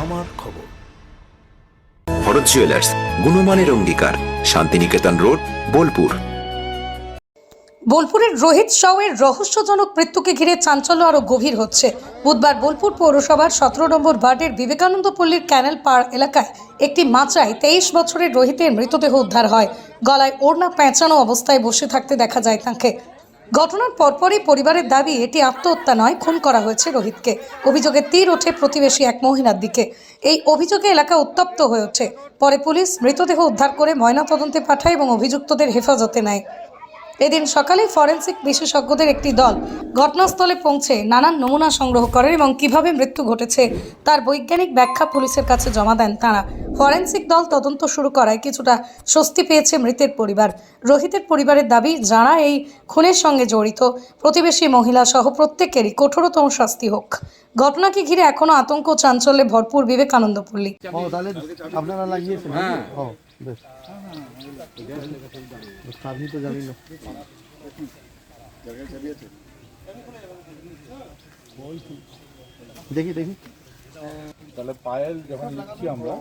আমার খবর। ভরত জুয়েলার্স গুণমানের অঙ্গীকার শান্তিনিকেতন রোড বোলপুর। বোলপুরের রোহিত সাউয়ের রহস্যজনক মৃত্যুকে ঘিরে চাঞ্চল্য আরও গভীর হচ্ছে। বুধবার বোলপুর পৌরসভার সতেরো নম্বর ওয়ার্ডের বিবেকানন্দ পল্লীর ক্যানেল পাড় এলাকায় একটি মাচায় তেইশ বছরের রোহিতের মৃতদেহ উদ্ধার হয়। গলায় ওড়না পেঁচানো অবস্থায় বসে থাকতে দেখা যায় তাকে। ঘটনার পরপরই পরিবারের দাবি, এটি আত্মহত্যা নয়, খুন করা হয়েছে রোহিতকে। অভিযোগে তীর ওঠে প্রতিবেশী এক মহিলার দিকে। এই অভিযোগে এলাকা উত্তপ্ত হয়ে ওঠে। পরে পুলিশ মৃতদেহ উদ্ধার করে ময়নাতদন্তে পাঠায় এবং অভিযুক্তদের হেফাজতে নেয়। এদিন সকালে ফরেন্সিক বিশেষজ্ঞদের একটি দল ঘটনাস্থলে পৌঁছে নানান নমুনা সংগ্রহ করেন এবং কীভাবে মৃত্যু ঘটেছে তার বৈজ্ঞানিক ব্যাখ্যা পুলিশের কাছে জমা দেন তারা। ফরেন্সিক দল তদন্ত শুরু করায় কিছুটা স্বস্তি পেয়েছে মৃতের পরিবার। রোহিতের পরিবারের দাবি যারা এই খুনের সঙ্গে জড়িত প্রতিবেশী মহিলা সহ প্রত্যেকেরই কঠোরতম শাস্তি হোক। ঘটনাকে ঘিরে এখনও আতঙ্ক চাঞ্চল্যে ভরপুর বিবেকানন্দ পল্লী। আপনারা লাগিয়েছেন? হ্যাঁ। ও। বেশ বেশ, আপনি তো জানি না দেখি দেখি তাহলে পায়েল যখন লিখছি আমরা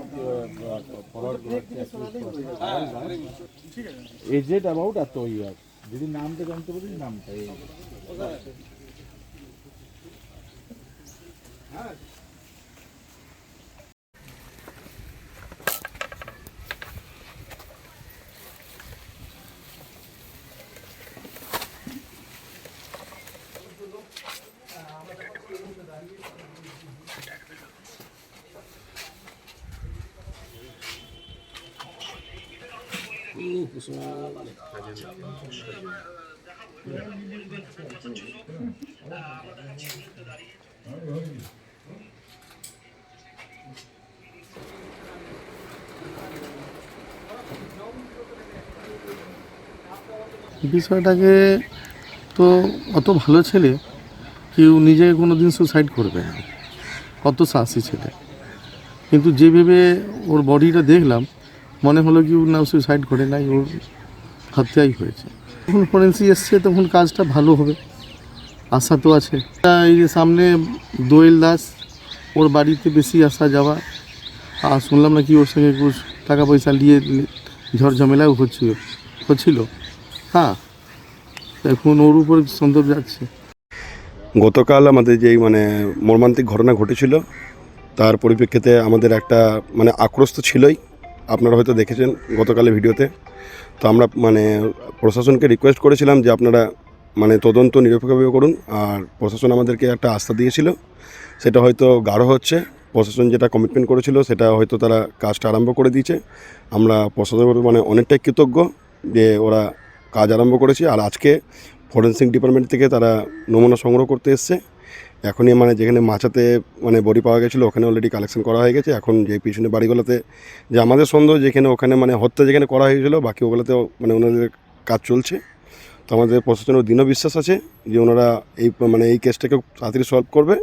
ফরওয়ার্ড এজেড অ্যাবাউট এত ইয়ার যদি নামটা জানতে পারি নামটা এই বিষয়টাকে তো অত ভালো ছেলে কেউ নিজে কোনো দিন সুসাইড করবে না। কত সাহসী ছেলে। কিন্তু যে ভেবে ওর বডিটা দেখলাম, মনে হলো কি ও না সুসাইড করে নাই, ওর হত্যাই হয়েছে। যখন ফরেন্সি এসছে, তখন কাজটা ভালো হবে। আশা তো আছে। এই যে সামনে দোয়েল দাস, ওর বাড়িতে বেশি আসা যাওয়া। আর শুনলাম নাকি ওর সঙ্গে টাকা পয়সা নিয়ে ঝড় ঝামেলাও হচ্ছিল হচ্ছিল। হ্যাঁ এখন ওর উপর সন্দেহ যাচ্ছে। গতকাল আমাদের যেই মানে মর্মান্তিক ঘটনা ঘটেছিল, তার পরিপ্রেক্ষিতে আমাদের একটা মানে আক্রোশ তো ছিলই, আপনারা হয়তো দেখেছেন গতকালের ভিডিওতে। তো আমরা মানে প্রশাসনকে রিকোয়েস্ট করেছিলাম যে আপনারা মানে তদন্ত নিরপেক্ষভাবে করুন, আর প্রশাসন আমাদেরকে একটা আস্থা দিয়েছিল, সেটা হয়তো গাঢ় হচ্ছে। প্রশাসন যেটা কমিটমেন্ট করেছিল, সেটা হয়তো তারা কাজটা আরম্ভ করে দিয়েছে। আমরা প্রশাসনের মানে অনেকটাই কৃতজ্ঞ যে ওরা কাজ আরম্ভ করেছে, আর আজকে ফরেন্সিক ডিপার্টমেন্ট থেকে তারা নমুনা সংগ্রহ করতে এসছে। এখনই মানে যেখানে মাচাতে মানে বডি পাওয়া গেছিল ওখানে অলরেডি কালেকশন করা হয়ে গেছে। এখন যে পিছনে বাড়িগুলোতে যে আমাদের সন্দেহ যেখানে ওখানে মানে হত্যা যেখানে করা হয়েছিল বাকি ওগুলোতেও মানে ওনাদের কাজ চলছে। তো আমাদের প্রশাসনের দৃঢ় বিশ্বাস আছে যে ওনারা এই মানে এই কেসটাকে তাড়াতাড়ি সলভ করবে।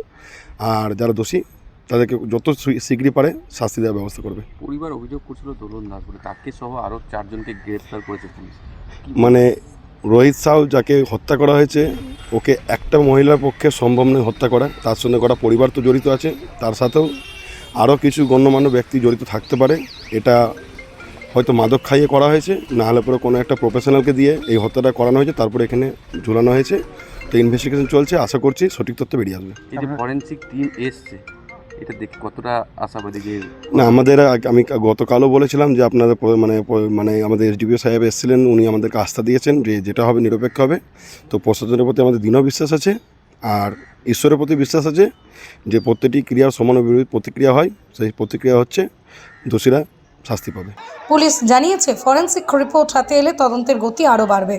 আর যারা দোষী তাদেরকে যত শীঘ্রই পারে শাস্তি দেওয়ার ব্যবস্থা করবে। পরিবার অভিযোগ করছিল দোলন দাস বলে। তাকে সহ আরও চারজনকে গ্রেপ্তার করেছে পুলিশ। মানে রোহিত সাউ যাকে হত্যা করা হয়েছে ওকে একটা মহিলার পক্ষে সম্ভব নয় হত্যা করা। তার সঙ্গে করা পরিবার তো জড়িত আছে তার সাথেও আরও কিছু গণ্যমান্য ব্যক্তি জড়িত থাকতে পারে। এটা হয়তো মাদক খাইয়ে করা হয়েছে না হলে পরে কোনো একটা প্রফেশনালকে দিয়ে এই হত্যাটা করানো হয়েছে তারপরে এখানে ঝুলানো হয়েছে। তো ইনভেস্টিগেশন চলছে আশা করছি সঠিক তথ্য বেরিয়ে আসবে। এই যে ফরেন্সিক টিম এসছে এটা দেখে কতটা আশাবাদী যে না আমাদের আগ- আমি গতকালও বলেছিলাম যে আপনাদের মানে মানে আমাদের এসডিপিও সাহেব এসেছিলেন উনি আমাদেরকে আস্থা দিয়েছেন যে যেটা হবে নিরপেক্ষ হবে। তো প্রশাসনের প্রতি আমাদের দৃঢ় বিশ্বাস আছে আর ঈশ্বরের প্রতি বিশ্বাস আছে যে প্রত্যেকটি ক্রিয়ার সমান বিরোধী প্রতিক্রিয়া হয় সেই প্রতিক্রিয়া হচ্ছে দোষীরা শাস্তি পাবে। পুলিশ জানিয়েছে ফরেনসিক রিপোর্ট হাতে এলে তদন্তের গতি আরও বাড়বে।